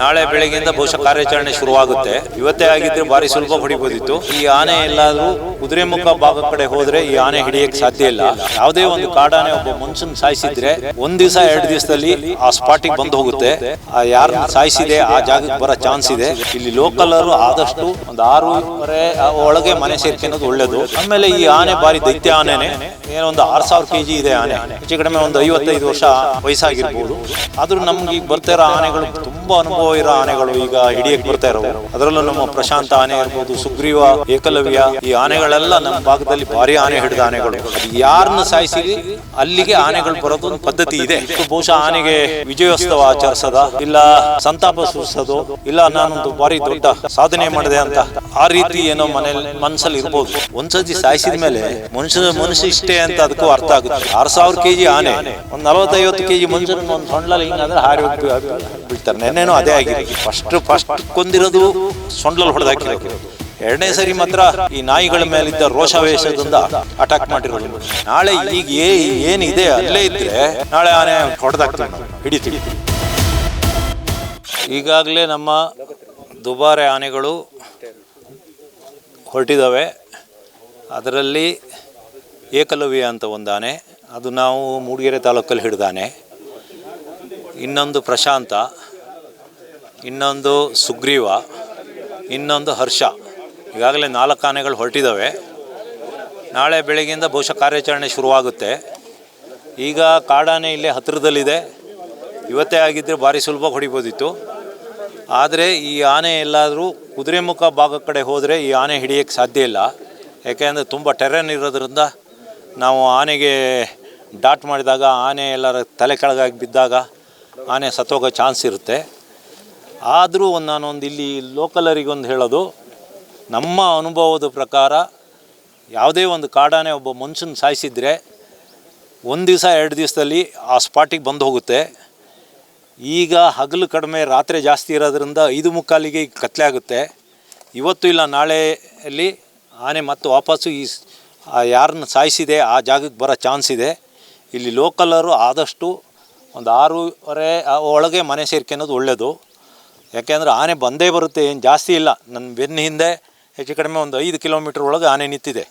ನಾಳೆ ಬೆಳಗ್ಗೆಯಿಂದ ಬಹುಶಃ ಕಾರ್ಯಾಚರಣೆ ಶುರುವಾಗುತ್ತೆ. ಇವತ್ತೇ ಆಗಿದ್ರೆ ಭಾರಿ ಸುಲಭ ಹೊಡಿಬೋದಿತ್ತು. ಈ ಆನೆ ಎಲ್ಲಾದ್ರೂ ಕುದುರೆಮುಖ ಭಾಗ ಕಡೆ ಹೋದ್ರೆ ಈ ಆನೆ ಹಿಡಿಯಕ್ಕೆ ಸಾಧ್ಯ ಇಲ್ಲ. ಯಾವುದೇ ಒಂದು ಕಾಡಾನೆ ಒಬ್ಬ ಮನುಷ್ಯನ್ ಸಾಯಿಸಿದ್ರೆ ಒಂದ್ ದಿವಸ, ಎರಡು ದಿವಸದಲ್ಲಿ ಆ ಸ್ಪಾಟಿಗೆ ಬಂದು ಹೋಗುತ್ತೆ. ಆ ಯಾರನ್ನ ಸಾಯಿಸಿದೆ, ಆ ಜಾಗಕ್ಕೆ ಬರೋ ಚಾನ್ಸ್ ಇದೆ. ಇಲ್ಲಿ ಲೋಕಲ್ ಅವರು ಆದಷ್ಟು ಒಂದು ಆರೂವರೆ ಒಳಗೆ ಮನೆ ಸೇರ್ಕೊಳ್ಳೋದು ಒಳ್ಳೇದು. ಆಮೇಲೆ ಈ ಆನೆ ಬಾರಿ ದೈತ್ಯ ಆನೆನೆ. ಏನೋ ಒಂದು ಆರ್ ಸಾವಿರ ಕೆಜಿ ಇದೆ ಆನೆ. ಹೆಚ್ಚು ಕಡಿಮೆ ಒಂದು ಐವತ್ತೈದು ವರ್ಷ ವಯಸ್ಸಾಗಿರ್ಬೋದು. ಆದ್ರೂ ನಮ್ಗೆ ಈಗ ಬರ್ತಾ ಇರೋ ಆನೆಗಳು ತುಂಬಾ ಅನುಭವ ಇರೋ ಆನೆಗಳು ಈಗ ಹಿಡಿಯಕ್ ಬರ್ತಾ ಇರೋದು ಅದರಲ್ಲೂ ನಮ್ಮ ಪ್ರಶಾಂತ ಆನೆ ಇರ್ಬೋದು, ಸುಗ್ರೀವ, ಏಕಲವ್ಯ, ಈ ಆನೆಗಳೆಲ್ಲ ನಮ್ಮ ಭಾಗದಲ್ಲಿ ಭಾರಿ ಆನೆ ಹಿಡಿದ ಆನೆಗಳು. ಯಾರನ್ನ ಸಾಯಿಸಿ ಅಲ್ಲಿಗೆ ಆನೆಗಳು ಬರೋದು ಪದ್ಧತಿ ಇದೆ. ಬಹುಶಃ ಆನೆಗೆ ವಿಜಯೋತ್ಸವ ಆಚರಿಸದ? ಇಲ್ಲ ಸಂತಾಪ ಸೂಚಿಸೋದು? ಇಲ್ಲ ನಾನೊಂದು ಭಾರಿ ದೊಡ್ಡ ಸಾಧನೆ ಮಾಡಿದೆ ಅಂತ ಆ ರೀತಿ ಏನೋ ಮನೇಲಿ ಮನಸ್ಸಲ್ಲಿ ಇರ್ಬೋದು. ಒಂದ್ಸತಿ ಸಾಯಿಸಿದ ಮೇಲೆ ಮನುಷ್ಯ ಮನುಷ್ಯ ಇಷ್ಟೇ ಅಂತ ಅದಕ್ಕೂ ಅರ್ಥ ಆಗುತ್ತೆ. ಆರ್ ಸಾವಿರ ಕೆಜಿ ಆನೆ, ಒಂದ್ ನಲವತ್ತೈವತ್ತು ಕೆಜಿ ಮನುಷ್ಯನ ಒಂದು ಸೊಂಡಲ್ಲಿ ಹಿಂಗಂದ್ರೆ ಹಾರಿ ಹೋಗ್ತೀವಿ ಬೀ- ನೆನ್ನೆನೂ ಅದೇ ಆಗಿದೆ ಫಸ್ಟ್ ಫಸ್ಟ್ ಕೊಂದಿರೋದು ಸೊಂಡ್ಲಲ್ಲಿ ಹೊಡೆದಾಕಿರೋದು. ಎರಡನೇ ಸರಿ ಮಾತ್ರ ಈ ನಾಯಿಗಳ ಮೇಲಿದ್ದ ರೋಷಾವೇಶದಿಂದ ಅಟ್ಯಾಕ್ ಮಾಡಿರೋದು. ನಾಳೆ ಈಗ ಏ- ಏನಿದೆ ಅಲ್ಲೇ ಇದ್ರೆ ನಾಳೆ ಆನೆ ಹೊಡೆದಾಕ್ತೀವಿ ಹಿಡಿತೀವಿ. ಈಗಾಗಲೇ ನಮ್ಮ ದುಬಾರೆ ಆನೆಗಳು ಹೊರಟಿದ್ದಾವೆ. ಅದರಲ್ಲಿ ಏಕಲವ್ಯ ಅಂತ ಒಂದು ಆನೆ. ಅದು ನಾವು ಮೂಡಿಗೆರೆ ತಾಲೂಕಲ್ಲಿ ಹಿಡಿದಾನೆ ಇನ್ನೊಂದು ಪ್ರಶಾಂತ. ಇನ್ನೊಂದು ಸುಗ್ರೀವ, ಇನ್ನೊಂದು ಹರ್ಷ. ಈಗಾಗಲೇ ನಾಲ್ಕು ಆನೆಗಳು ಹೊರಟಿದ್ದಾವೆ. ನಾಳೆ ಬೆಳಗ್ಗೆಯಿಂದ ಬಹುಶಃ ಕಾರ್ಯಾಚರಣೆ ಶುರುವಾಗುತ್ತೆ. ಈಗ ಕಾಡಾನೆ ಇಲ್ಲೇ ಹತ್ತಿರದಲ್ಲಿದೆ. ಇವತ್ತೇ ಆಗಿದ್ದರೆ ಭಾರಿ ಸುಲಭ ಹೊಡಿಬೋದಿತ್ತು. ಆದರೆ ಈ ಆನೆ ಎಲ್ಲಾದರೂ ಕುದುರೆಮುಖ ಭಾಗ ಕಡೆ ಹೋದರೆ ಈ ಆನೆ ಹಿಡಿಯೋಕ್ಕೆ ಸಾಧ್ಯ ಇಲ್ಲ. ಯಾಕೆಂದರೆ ತುಂಬ ಟೆರನ್ ಇರೋದ್ರಿಂದ ನಾವು ಆನೆಗೆ ಡಾಟ್ ಮಾಡಿದಾಗ ಆನೆ ಎಲ್ಲರ ತಲೆ ಕೆಳಗಾಗಿ ಬಿದ್ದಾಗ ಆನೆ ಸತ್ತೋಗೋ ಚಾನ್ಸ್ ಇರುತ್ತೆ. ಆದರೂ ಒಂದು ನಾನೊಂದು ಇಲ್ಲಿ ಲೋಕಲರಿಗೊಂದು ಹೇಳೋದು, ನಮ್ಮ ಅನುಭವದ ಪ್ರಕಾರ ಯಾವುದೇ ಒಂದು ಕಾಡಾನೆ ಒಬ್ಬ ಮನುಷ್ಯನ ಸಾಯಿಸಿದರೆ ಒಂದು ದಿವಸ, ಎರಡು ದಿವಸದಲ್ಲಿ ಆ ಸ್ಪಾಟಿಗೆ ಬಂದು ಹೋಗುತ್ತೆ. ಈಗ ಹಗಲು ಕಡಿಮೆ ರಾತ್ರಿ ಜಾಸ್ತಿ ಇರೋದ್ರಿಂದ ಐದು ಮುಕ್ಕಾಲಿಗೆ ಈಗ ಕತ್ಲೆ ಆಗುತ್ತೆ. ಇವತ್ತು ಇಲ್ಲ, ನಾಳೆಯಲ್ಲಿ ಆನೆ ಮತ್ತು ವಾಪಸ್ಸು ಈ ಯಾರನ್ನ ಸಾಯಿಸಿದೆ, ಆ ಜಾಗಕ್ಕೆ ಬರೋ ಚಾನ್ಸ್ ಇದೆ. ಇಲ್ಲಿ ಲೋಕಲರು ಆದಷ್ಟು ಒಂದು ಆರೂವರೆ ಒಳಗೆ ಮನೆ ಸೇರ್ಕೆ ಅನ್ನೋದು ಒಳ್ಳೆಯದು ಯಾಕೆಂದರೆ ಆನೆ ಬಂದೇ ಬರುತ್ತೆ, ಏನು ಜಾಸ್ತಿ ಇಲ್ಲ. ನನ್ನ ಬೆನ್ನ ಹಿಂದೆ ಹೆಚ್ಚು ಕಡಿಮೆ ಒಂದು ಐದು ಕಿಲೋಮೀಟ್ರ್ ಒಳಗೆ ಆನೆ ನಿಂತಿದೆ.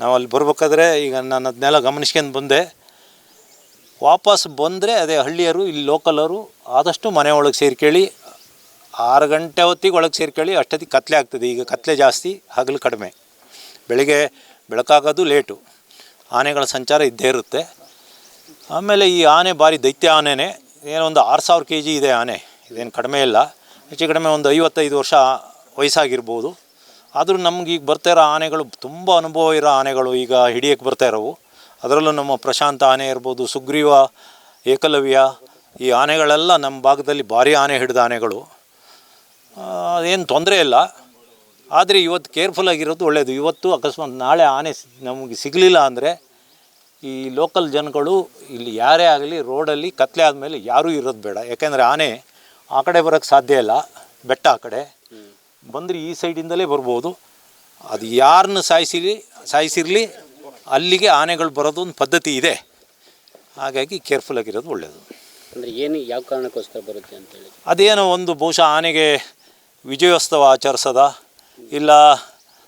ನಾವು ಅಲ್ಲಿ ಬರ್ಬೇಕಾದ್ರೆ ಈಗ ನಾನು ಅದನ್ನೆಲ್ಲ ಗಮನಿಸ್ಕೊಂಡು ಬಂದೆ. ವಾಪಸ್ ಬಂದರೆ ಅದೇ ಹಳ್ಳಿಯರು, ಇಲ್ಲಿ ಲೋಕಲರು ಆದಷ್ಟು ಮನೆ ಒಳಗೆ ಸೇರ್ಕೊಳ್ಳಿ ಆರು ಗಂಟೆ ಹೊತ್ತಿಗೆ ಒಳಗೆ ಸೇರ್ಕೊಳ್ಳಿ ಅಷ್ಟೊತ್ತಿಗೆ ಕತ್ಲೆ ಆಗ್ತದೆ. ಈಗ ಕತ್ಲೆ ಜಾಸ್ತಿ, ಹಗಲು ಕಡಿಮೆ. ಬೆಳಗ್ಗೆ ಬೆಳಕಾಗೋದು ಲೇಟು. ಆನೆಗಳ ಸಂಚಾರ ಇದ್ದೇ ಇರುತ್ತೆ. ಆಮೇಲೆ ಈ ಆನೆ ಭಾರಿ ದೈತ್ಯ ಆನೆನೇ, ಏನೋ ಒಂದು ಆರು ಸಾವಿರ ಕೆ ಜಿ ಇದೆ ಆನೆ. ಇದೇನು ಕಡಿಮೆ ಇಲ್ಲ. ಹೆಚ್ಚು ಕಡಿಮೆ ಒಂದು ಐವತ್ತೈದು ವರ್ಷ ವಯಸ್ಸಾಗಿರ್ಬೋದು. ಆದರೂ ನಮ್ಗೆ ಈಗ ಬರ್ತಾ ಇರೋ ಆನೆಗಳು, ತುಂಬ ಅನುಭವ ಇರೋ ಆನೆಗಳು ಈಗ ಹಿಡಿಯಕ್ಕೆ ಬರ್ತಾ ಇರೋವು. ಅದರಲ್ಲೂ ನಮ್ಮ ಪ್ರಶಾಂತ ಆನೆ ಇರ್ಬೋದು, ಸುಗ್ರೀವ, ಏಕಲವ್ಯ, ಈ ಆನೆಗಳೆಲ್ಲ ನಮ್ಮ ಭಾಗದಲ್ಲಿ ಭಾರಿ ಆನೆ ಹಿಡಿದ ಆನೆಗಳು. ಏನು ತೊಂದರೆ ಇಲ್ಲ. ಆದರೆ ಇವತ್ತು ಕೇರ್ಫುಲ್ ಆಗಿರೋದು ಒಳ್ಳೆಯದು ಇವತ್ತು ಅಕಸ್ಮಾತ್ ನಾಳೆ ಆನೆ ನಮಗೆ ಸಿಗಲಿಲ್ಲ ಅಂದರೆ ಈ ಲೋಕಲ್ ಜನಗಳು ಇಲ್ಲಿ ಯಾರೇ ಆಗಲಿ ರೋಡಲ್ಲಿ ಕತ್ಲೆ ಆದಮೇಲೆ ಯಾರೂ ಇರೋದು ಬೇಡ. ಯಾಕೆಂದರೆ ಆನೆ ಆ ಕಡೆ ಬರೋಕ್ಕೆ ಸಾಧ್ಯ ಇಲ್ಲ. ಬೆಟ್ಟ ಆ ಕಡೆ. ಬಂದರೆ ಈ ಸೈಡಿಂದಲೇ ಬರ್ಬೋದು. ಅದು ಯಾರನ್ನ ಸಾಯಿಸಿರಿ ಸಾಯಿಸಿರಲಿ ಅಲ್ಲಿಗೆ ಆನೆಗಳು ಬರೋದು ಒಂದು ಪದ್ಧತಿ ಇದೆ. ಹಾಗಾಗಿ ಕೇರ್ಫುಲ್ ಆಗಿರೋದು ಒಳ್ಳೆಯದು ಅಂದರೆ ಏನು ಯಾವ ಕಾರಣಕ್ಕೋಸ್ಕರ ಬರುತ್ತೆ ಅಂತೇಳಿ ಅದೇನೋ ಒಂದು ಬಹುಶಃ ಆನೆಗೆ ವಿಜಯೋತ್ಸವ ಆಚರಿಸೋದ ಇಲ್ಲ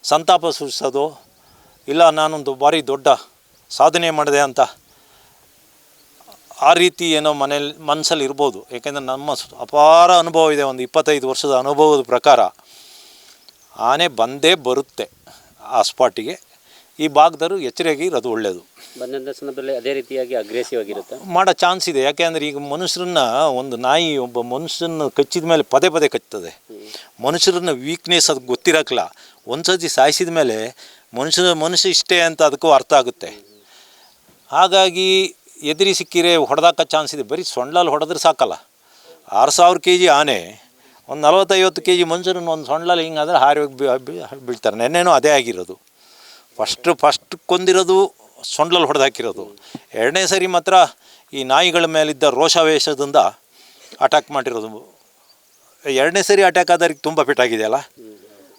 ಸಂತಾಪ ಸೂಚಿಸೋದು ಇಲ್ಲ ನಾನೊಂದು ಭಾರಿ ದೊಡ್ಡ ಸಾಧನೆ ಮಾಡಿದೆ ಅಂತ ಆ ರೀತಿ ಏನೋ ಮನೇಲಿ ಮನಸ್ಸಲ್ಲಿ ಇರ್ಬೋದು. ಏಕೆಂದರೆ ನಮ್ಮ ಅಪಾರ ಅನುಭವ ಇದೆ. ಒಂದು ಇಪ್ಪತ್ತೈದು ವರ್ಷದ ಅನುಭವದ ಪ್ರಕಾರ ಆನೆ ಬಂದೇ ಬರುತ್ತೆ ಆ ಸ್ಪಾಟಿಗೆ. ಈ ಭಾಗದವರು ಎಚ್ಚರಿಕೆ ಇರೋದು ಒಳ್ಳೆಯದು ಬಂದಂಥ ಸಂದರ್ಭದಲ್ಲಿ ಅದೇ ರೀತಿಯಾಗಿ ಅಗ್ರೆಸಿವ್ ಆಗಿರುತ್ತೆ? ಮಾಡೋ ಚಾನ್ಸ್ ಇದೆ. ಯಾಕೆಂದರೆ ಈಗ ಮನುಷ್ಯರನ್ನ ಒಂದು ನಾಯಿ ಒಬ್ಬ ಮನುಷ್ಯನ ಕಚ್ಚಿದ ಮೇಲೆ ಪದೇ ಪದೇ ಕಚ್ತದೆ ಮನುಷ್ಯರನ್ನ ವೀಕ್ನೆಸ್ ಅದು ಗೊತ್ತಿರಕ್ಲ ಒಂದು ಸತಿ ಸಾಯಿಸಿದ ಮೇಲೆ ಮನುಷ್ಯನ ಮನುಷ್ಯ ಇಷ್ಟೇ ಅಂತ ಅದಕ್ಕೂ ಅರ್ಥ ಆಗುತ್ತೆ. ಹಾಗಾಗಿ ಎದುರಿ ಸಿಕ್ಕಿರೆ ಹೊಡೆದಾಕ ಚಾನ್ಸ್ ಇದೆ. ಬರೀ ಸೊಂಡಲ್ಲಿ ಹೊಡೆದ್ರೆ ಸಾಕಲ್ಲ. ಆರು ಸಾವಿರ ಕೆ ಜಿ ಆನೆ, ಒಂದು ನಲವತ್ತೈವತ್ತು ಕೆ ಜಿ ಮನುಷ್ಯರನ್ನ ಒಂದು ಸೊಂಡ್ಲಲ್ಲಿ ಹಿಂಗಾದ್ರೆ ಹಾರಿ ಹೋಗಿ ಬೀಳ್ತಾರೆ. ನೆನ್ನೆನೂ ಅದೇ ಆಗಿರೋದು. ಫಸ್ಟ್ ಫಸ್ಟ್ ಕೊಂದಿರೋದು ಸೊಂಡಲ್ಲಿ ಹೊಡೆದಾಕಿರೋದು ಎರಡನೇ ಸರಿ ಮಾತ್ರ ಈ ನಾಯಿಗಳ ಮೇಲಿದ್ದ ರೋಷಾವೇಶದಿಂದ ಅಟ್ಯಾಕ್ ಮಾಡಿರೋದು. ಎರಡನೇ ಸರಿ ಅಟ್ಯಾಕ್ ಆದವ್ರಿಗೆ ತುಂಬ ಪೆಟ್ಟಾಗಿದೆಯಲ್ಲ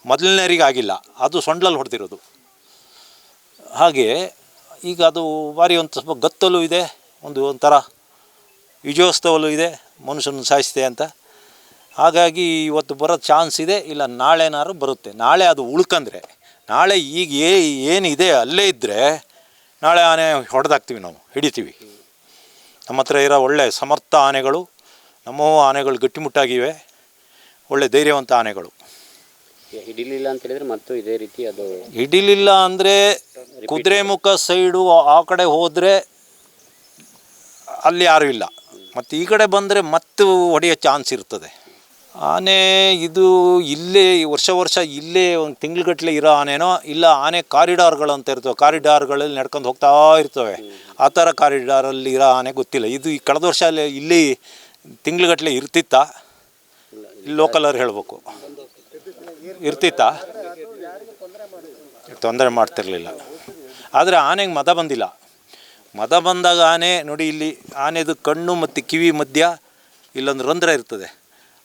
ಮೊದಲನೇರಿಗೆ ಆಗಿಲ್ಲ. ಅದು ಸೊಂಡ್ಲಲ್ಲಿ ಹೊಡೆದಿರೋದು. ಹಾಗೆ ಈಗ ಅದು ಭಾರಿ ಒಂದು ಸ್ವಲ್ಪ ಗತ್ತಲು ಇದೆ, ಒಂದು ಒಂಥರ ವಿಜಯೋತ್ಸವಲು ಇದೆ ಮನುಷ್ಯನ ಸಾಯಿಸಿದೆ ಅಂತ. ಹಾಗಾಗಿ ಇವತ್ತು ಬರೋ ಚಾನ್ಸ್ ಇದೆ, ಇಲ್ಲ ನಾಳೆನಾರು ಬರುತ್ತೆ. ನಾಳೆ ಅದು ಉಳ್ಕಂದ್ರೆ, ನಾಳೆ ಈಗ ಏ, ಏನಿದೆ ಅಲ್ಲೇ ಇದ್ದರೆ ನಾಳೆ ಆನೆ ಹೊಡೆದಾಕ್ತೀವಿ ನಾವು, ಹಿಡಿತೀವಿ. ನಮ್ಮ ಹತ್ರ ಇರೋ ಒಳ್ಳೆ ಸಮರ್ಥ ಆನೆಗಳು ನಮ್ಮ ಆನೆಗಳು ಗಟ್ಟಿಮುಟ್ಟಾಗಿವೆ, ಒಳ್ಳೆ ಧೈರ್ಯವಂತ ಆನೆಗಳು. ಹಿಡಿಲಿಲ್ಲ ಅಂತ ಹೇಳಿದ್ರೆ ಮತ್ತು ಇದೇ ರೀತಿ ಅದು ಹಿಡಿಲಿಲ್ಲ ಅಂದರೆ ಕುದುರೆಮುಖ ಸೈಡು ಆ ಕಡೆ ಹೋದರೆ ಅಲ್ಲಿ ಯಾರೂ ಇಲ್ಲ. ಮತ್ತು ಈ ಕಡೆ ಬಂದರೆ ಮತ್ತೆ ಹೊಡೆಯೋ ಚಾನ್ಸ್ ಇರ್ತದೆ. ಆನೆ ಇದು ಇಲ್ಲೇ ವರ್ಷ ವರ್ಷ ಇಲ್ಲೇ ಒಂದು ತಿಂಗ್ಳುಗಟ್ಟಲೆ ಇರೋ ಆನೆನೋ ಇಲ್ಲ ಆನೆ ಕಾರಿಡಾರ್ಗಳು ಅಂತ ಇರ್ತವೆ. ಕಾರಿಡಾರ್ಗಳಲ್ಲಿ ನಡ್ಕೊಂಡು ಹೋಗ್ತಾ ಇರ್ತವೆ. ಆ ಥರ ಕಾರಿಡಾರಲ್ಲಿ ಇರೋ ಆನೆ ಗೊತ್ತಿಲ್ಲ. ಇದು ಈ ಕಳೆದ ವರ್ಷ ಅಲ್ಲಿ ಇಲ್ಲಿ ತಿಂಗ್ಳುಗಟ್ಟಲೆ ಇರ್ತಿತ್ತಾ? ಲೋಕಲರ್ ಹೇಳ್ಬೇಕು. ಇರ್ತಿತ್ತಾ? ತೊಂದರೆ ಮಾಡ್ತಿರ್ಲಿಲ್ಲ. ಆದರೆ ಆನೆಗೆ ಮದ ಬಂದಿಲ್ಲ. ಮದ ಬಂದಾಗ ಆನೆ, ನೋಡಿ ಇಲ್ಲಿ ಆನೆದು ಕಣ್ಣು ಮತ್ತು ಕಿವಿ ಮಧ್ಯ ಇಲ್ಲೊಂದು ರಂಧ್ರ ಇರ್ತದೆ.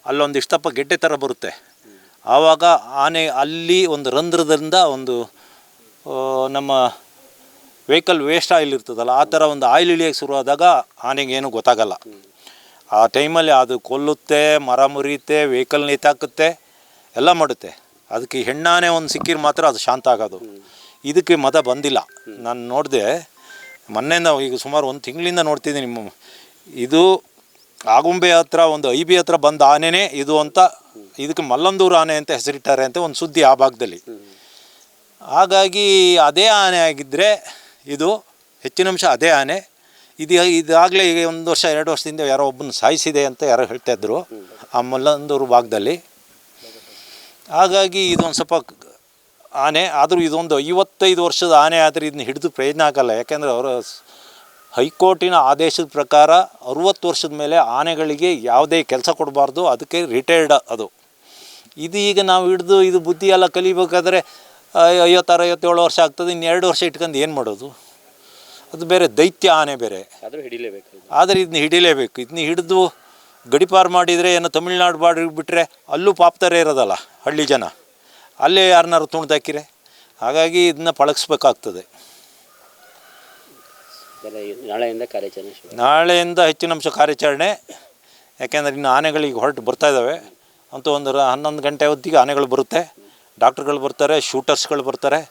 ಅಲ್ಲೊಂದು ಇಷ್ಟಪ್ಪ ಗೆಡ್ಡೆ ಥರ ಬರುತ್ತೆ. ಆವಾಗ ಆನೆ ಅಲ್ಲಿ ಒಂದು ರಂಧ್ರದಿಂದ ಒಂದು ನಮ್ಮ ವೆಹಿಕಲ್ ವೇಸ್ಟ್ ಆಯಿಲ್ ಇರ್ತದಲ್ಲ, ಆ ಥರ ಒಂದು ಆಯಿಲ್ ಇಳಿಯೋಕ್ಕೆ ಶುರುವಾದಾಗ ಆನೆಗೆ ಏನು ಗೊತ್ತಾಗಲ್ಲ. ಆ ಟೈಮಲ್ಲಿ ಅದು ಕೊಲ್ಲುತ್ತೆ, ಮರ ಮುರಿಯುತ್ತೆ, ವೆಹಿಕಲ್ ನೇತಾಕುತ್ತೆ. ಎಲ್ಲ ಮಾಡುತ್ತೆ. ಅದಕ್ಕೆ ಹೆಣ್ಣಾನೆ ಒಂದು ಸಿಕ್ಕಿರ್ ಮಾತ್ರ ಅದು ಶಾಂತ ಆಗೋದು. ಇದಕ್ಕೆ ಮದ ಬಂದಿಲ್ಲ. ನಾನು ನೋಡಿದೆ, ಮೊನ್ನೆಯಿಂದ ಈಗ ಸುಮಾರು ಒಂದು ತಿಂಗಳಿಂದ ನೋಡ್ತಿದ್ದೀನಿ ಇದು ಆಗುಂಬೆ ಹತ್ರ ಒಂದು ಐ ಬಿ ಹತ್ರ ಬಂದ ಆನೆನೇ ಇದು ಅಂತ, ಇದಕ್ಕೆ ಮಲ್ಲಂದೂರು ಆನೆ ಅಂತ ಹೆಸರಿಟ್ಟಾರೆ ಅಂತ ಒಂದು ಸುದ್ದಿ ಆ ಭಾಗದಲ್ಲಿ. ಹಾಗಾಗಿ ಅದೇ ಆನೆ ಆಗಿದ್ದರೆ ಇದು, ಹೆಚ್ಚಿನ ಅಂಶ ಅದೇ ಆನೆ. ಇದು ಇದಾಗಲೇ ಈಗ ಒಂದು ವರ್ಷ, ಎರಡು ವರ್ಷದಿಂದ ಯಾರೋ ಒಬ್ಬನ ಸಾಯಿಸಿದೆ ಅಂತ ಯಾರೋ ಹೇಳ್ತಾಯಿದ್ರು ಆ ಮಲ್ಲಂದೂರು ಭಾಗದಲ್ಲಿ. ಹಾಗಾಗಿ ಇದೊಂದು ಸ್ವಲ್ಪ ಆನೆ ಆದರೂ ಇದೊಂದು ಐವತ್ತೈದು ವರ್ಷದ ಆನೆ ಆದರೆ ಇದನ್ನ ಹಿಡಿದು ಪ್ರಯೋಜನ ಆಗಲ್ಲ. ಯಾಕೆಂದರೆ ಅವರ ಹೈಕೋರ್ಟಿನ ಆದೇಶದ ಪ್ರಕಾರ ಅರುವತ್ತು ವರ್ಷದ ಮೇಲೆ ಆನೆಗಳಿಗೆ ಯಾವುದೇ ಕೆಲಸ ಕೊಡಬಾರ್ದು ಅದಕ್ಕೆ ರಿಟೈರ್ಡ್ ಅದು. ಇದು ಈಗ ನಾವು ಹಿಡಿದು ಇದು ಬುದ್ಧಿ ಎಲ್ಲ ಕಲಿಬೇಕಾದ್ರೆ ಐವತ್ತಾರು ಐವತ್ತೇಳು ವರ್ಷ ಆಗ್ತದೆ ಇನ್ನು ಎರಡು ವರ್ಷ ಇಟ್ಕೊಂಡು ಏನು ಮಾಡೋದು? ಅದು ಬೇರೆ ದೈತ್ಯ ಆನೆ ಬೇರೆ. ಆದರೂ ಹಿಡಿಲೇಬೇಕು. ಆದರೆ ಇದನ್ನ ಹಿಡಿಲೇಬೇಕು. ಇದನ್ನ ಹಿಡಿದು ಗಡಿಪಾರು ಮಾಡಿದರೆ ಏನು ತಮಿಳ್ನಾಡು ಬಾರ್ಡ್ರಿಗೆ ಬಿಟ್ಟರೆ ಅಲ್ಲೂ ಪಾಪ್ತಾರೆ ಇರೋದಲ್ಲ ಹಳ್ಳಿ ಜನ. ಅಲ್ಲೇ ಯಾರನ್ನಾರು ತುಣ್ದಾಕಿರೆ ಹಾಗಾಗಿ ಇದನ್ನ ಪಳಗಿಸ್ಬೇಕಾಗ್ತದೆ. ನಾಳೆಯಿಂದ ಕಾರ್ಯಾಚರಣೆ ನಾಳೆಯಿಂದ ಹೆಚ್ಚಿನ ಅಂಶ ಕಾರ್ಯಾಚರಣೆ. ಯಾಕೆಂದರೆ ಇನ್ನು ಆನೆಗಳಿಗೆ ಹೊರಟು ಬರ್ತಾ ಇದ್ದಾವೆ. ಅಂತೂ ಒಂದು ಹನ್ನೊಂದು ಗಂಟೆ ಹೊತ್ತಿಗೆ ಆನೆಗಳು ಬರುತ್ತೆ. ಡಾಕ್ಟ್ರುಗಳು ಬರ್ತಾರೆ ಶೂಟರ್ಸ್ಗಳು ಬರ್ತಾರೆ.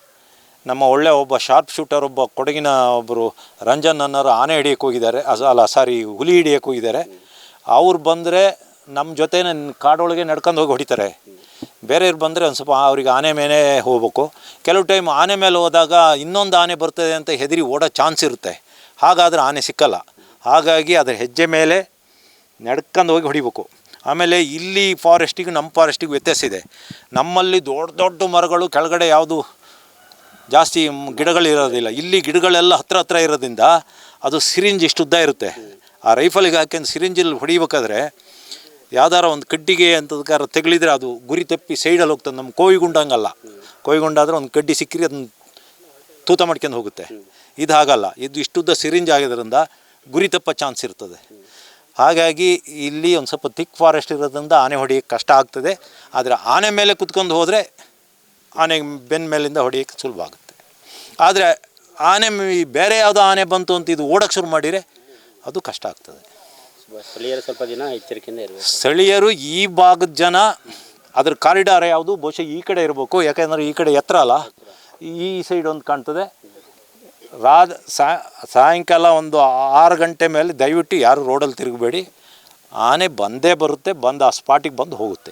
ನಮ್ಮ ಒಳ್ಳೆ ಒಬ್ಬ ಶಾರ್ಪ್ ಶೂಟರ್ ಒಬ್ಬ ಕೊಡಗಿನ ಒಬ್ಬರು ರಂಜನ್ ಅನ್ನೋರು ಆನೆ ಹಿಡಿಯಕ್ಕೆ ಹೋಗಿದ್ದಾರೆ. ಅಸ- ಅಲ್ಲ ಸಾರಿ ಹುಲಿ ಹಿಡಿಯಕ್ಕೆ ಹೋಗಿದ್ದಾರೆ. ಅವ್ರು ಬಂದರೆ ನಮ್ಮ ಜೊತೆ ಕಾಡೊಳಗೆ ನಡ್ಕೊಂಡು ಹೋಗಿ ಹೊಡಿತಾರೆ. ಬೇರೆಯವ್ರು ಬಂದರೆ ಒಂದು ಸ್ವಲ್ಪ ಅವ್ರಿಗೆ ಆನೆ ಮೇಲೆ ಹೋಗ್ಬೇಕು. ಕೆಲವು ಟೈಮ್ ಆನೆ ಮೇಲೆ ಹೋದಾಗ ಇನ್ನೊಂದು ಆನೆ ಬರ್ತದೆ ಅಂತ ಹೆದರಿ ಓಡೋ ಚಾನ್ಸ್ ಇರುತ್ತೆ. ಹಾಗಾದ್ರೆ ಆನೆ ಸಿಕ್ಕಲ್ಲ. ಹಾಗಾಗಿ ಅದರ ಹೆಜ್ಜೆ ಮೇಲೆ ನಡ್ಕೊಂಡು ಹೋಗಿ ಹೊಡಿಬೇಕು. ಆಮೇಲೆ ಇಲ್ಲಿ ಫಾರೆಸ್ಟಿಗೂ ನಮ್ಮ ಫಾರೆಸ್ಟಿಗೂ ವ್ಯತ್ಯಾಸ ಇದೆ. ನಮ್ಮಲ್ಲಿ ದೊಡ್ಡ ದೊಡ್ಡ ಮರಗಳು, ಕೆಳಗಡೆ ಯಾವುದು ಜಾಸ್ತಿ ಗಿಡಗಳಿರೋದಿಲ್ಲ. ಇಲ್ಲಿ ಗಿಡಗಳೆಲ್ಲ ಹತ್ರ ಹತ್ರ ಇರೋದ್ರಿಂದ ಅದು ಸಿರಿಂಜ್ ಇಷ್ಟು ಉದ್ದ ಇರುತ್ತೆ. ಆ ರೈಫಲಿಗೆ ಹಾಕೊಂಡು ಸಿರಿಂಜಲ್ಲಿ ಹೊಡಿಬೇಕಾದ್ರೆ ಯಾವ್ದಾರ ಒಂದು ಕಡ್ಡಿಗೆ ಅಂತದಕ್ಕಾರ ತೆಗಳಿದ್ರೆ ಅದು ಗುರಿ ತಪ್ಪಿ ಸೈಡಲ್ಲಿ ಹೋಗ್ತದೆ. ನಮ್ಮ ಕೋವಿಗುಂಡಂಗಲ್ಲ ಕೋವಿಗುಂಡ ಆದರೆ ಒಂದು ಕಡ್ಡಿ ಸಿಕ್ಕಿರಿ ಅದನ್ನ ತೂತ ಮಾಡ್ಕೊಂಡು ಹೋಗುತ್ತೆ. ಇದು ಹಾಗಲ್ಲ. ಇದು ಇಷ್ಟುದ್ದ ಸಿರಿಂಜ್ ಆಗಿರೋದ್ರಿಂದ ಗುರಿ ತಪ್ಪ ಚಾನ್ಸ್ ಇರ್ತದೆ. ಹಾಗಾಗಿ ಇಲ್ಲಿ ಒಂದು ಸ್ವಲ್ಪ ತಿಕ್ ಫಾರೆಸ್ಟ್ ಇರೋದ್ರಿಂದ ಆನೆ ಹೊಡಿಯೋಕ್ಕೆ ಕಷ್ಟ ಆಗ್ತದೆ. ಆದರೆ ಆನೆ ಮೇಲೆ ಕುತ್ಕೊಂಡು ಹೋದರೆ ಆನೆ ಬೆನ್ನ ಮೇಲಿಂದ ಹೊಡಿಯೋಕ್ಕೆ ಸುಲಭ ಆಗುತ್ತೆ. ಆದರೆ ಆನೆ ಬೇರೆ ಯಾವುದೋ ಆನೆ ಬಂತು ಅಂತ ಇದು ಓಡೋಕ್ಕೆ ಶುರು ಮಾಡಿದರೆ ಅದು ಕಷ್ಟ ಆಗ್ತದೆ. ಸ್ಥಳೀಯರು ಸ್ವಲ್ಪ ದಿನ ಎಚ್ಚರಿಕೆಯಿಂದ ಇರಬೇಕು. ಸ್ಥಳೀಯರು ಈ ಭಾಗದ ಜನ ಅದ್ರ ಕಾರಿಡಾರ್ ಯಾವುದು? ಬಹುಶಃ ಈ ಕಡೆ ಇರಬೇಕು. ಯಾಕೆಂದರೆ ಈ ಕಡೆ ಎತ್ತರ ಅಲ್ಲ. ಈ ಸೈಡ್ ಒಂದು ಕಾಣ್ತದೆ. ರಾ ಸಾಯಂಕಾಲ ಒಂದು ಆರು ಗಂಟೆ ಮೇಲೆ ದಯವಿಟ್ಟು ಯಾರು ರೋಡಲ್ಲಿ ತಿರುಗಬೇಡಿ. ಆನೆ ಬಂದೇ ಬರುತ್ತೆ ಬಂದು ಆ ಸ್ಪಾಟಿಗೆ ಬಂದು ಹೋಗುತ್ತೆ.